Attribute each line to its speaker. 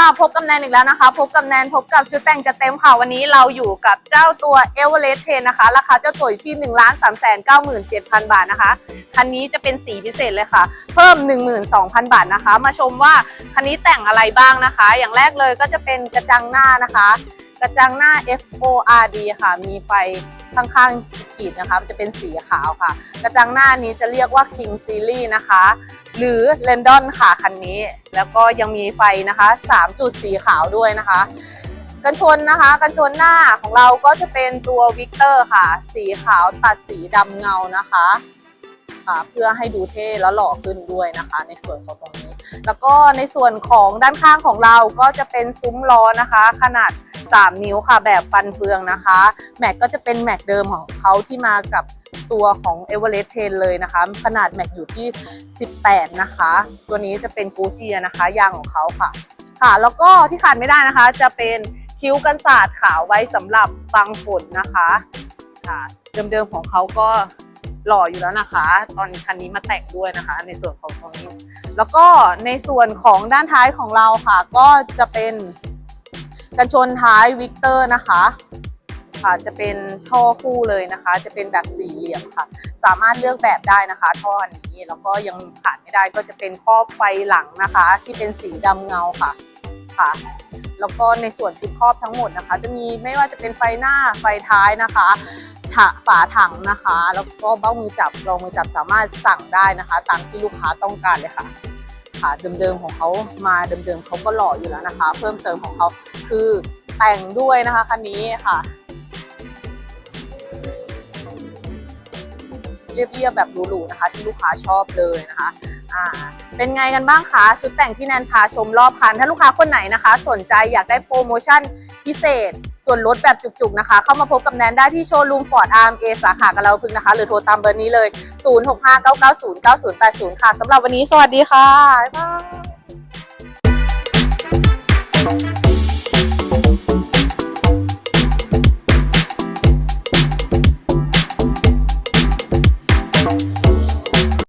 Speaker 1: ค่ะพบกับแนนอีกแล้วนะคะ พบกับแนนพบกับชุดแต่งจะเต็มค่ะวันนี้เราอยู่กับเจ้าตัว e v e r e s t 10นะคะ ราคาเจ้าตัวอยู่ที่1 3 9 7 0 0 0บาทนะคะ คันนี้จะเป็นสีพิเศษเลยค่ะ เพิ่ม 12,000 บาทนะคะ มาชมว่าคันนี้แต่งอะไรบ้างนะคะ อย่างแรกเลยก็จะเป็นกระจังหน้านะคะ กระจังหน้า FORD ค่ะ มีไฟข้างๆขีดนะคะจะเป็นสีขาวค่ะ กระจังหน้านี้จะเรียกว่า King Series นะคะ หรือ l นดอนค่ะคันนี้ แล้วก็ยังมีไฟนะคะ 3 จุดสีขาวด้วยนะคะ กันชนนะคะ กันชนหน้าของเราก็จะเป็นตัววิกเตอร์ค่ะ สีขาวตัดสีดำเงานะคะค่ะเพื่อให้ดูเท่และหล่อขึ้นด้วยนะคะ ในส่วนของตรงนี้ แล้วก็ในส่วนของด้านข้างของเราก็จะเป็นซุ้มล้อนะคะ ขนาด 3 นิ้วค่ะแบบฟันเฟืองนะคะ แม็กก็จะเป็นแม็กเดิมของเขาที่มากับ ตัวของ e v e r e s t 10 เลยนะคะ ขนาดแม็กอยู่ที่ 18 นะคะ ตัวนี้จะเป็นกูเจียนะคะ ยางของเขาค่ะ ค่ะ แล้วก็ที่ขาดไม่ได้นะคะ จะเป็นคิ้วกันศาสตร์ขาวไว้สำหรับบังฝนนะคะค่ะเดิมๆของเขาก็หล่ออยู่แล้วนะคะ ตอนคันนี้มาแต่งด้วยนะคะ ในส่วนของตรงนี้ แล้วก็ในส่วนของด้านท้ายของเราค่ะ ก็จะเป็นกันชนท้ายวิกเตอร์นะคะ ค่ะ จะเป็นท่อคู่เลยนะคะ จะเป็นแบบสี่เหลี่ยมค่ะ สามารถเลือกแบบได้นะคะ ท่ออันนี้แล้วก็ยังขาดไม่ได้ก็จะเป็นครอบไฟหลังนะคะ ที่เป็นสีดำเงาค่ะค่ะ แล้วก็ในส่วนชุดครอบทั้งหมดนะคะ จะมีไม่ว่าจะเป็นไฟหน้าไฟท้ายนะคะถะฝาถังนะคะ แล้วก็เบ้ามือจับรองมือจับสามารถสั่งได้นะคะ ตามที่ลูกค้าต้องการเลยค่ะค่ะเดิมๆของเขามาเดิมๆเขาก็หล่ออยู่แล้วนะคะ เพิ่มเติมของเขาคือแต่งด้วยนะคะคันนี้ค่ะ เรียบๆแบบหรูๆนะคะ ที่ลูกค้าชอบเลยนะคะอ่าเป็นไงกันบ้างคะชุดแต่งที่แนนพาชมรอบคัน ถ้าลูกค้าคนไหนนะคะ สนใจอยากได้โปรโมชั่นพิเศษ ส่วนลดแบบจุกๆนะคะ เข้ามาพบกับแนนได้ที่โชว์รูมฟอร์ดอาร์มเอสาขากะเราพึงนะคะ หรือโทรตามเบอร์นี้เลย 0659909080 ค่ะสำหรับวันนี้สวัสดีค่ะบ๊ายบาย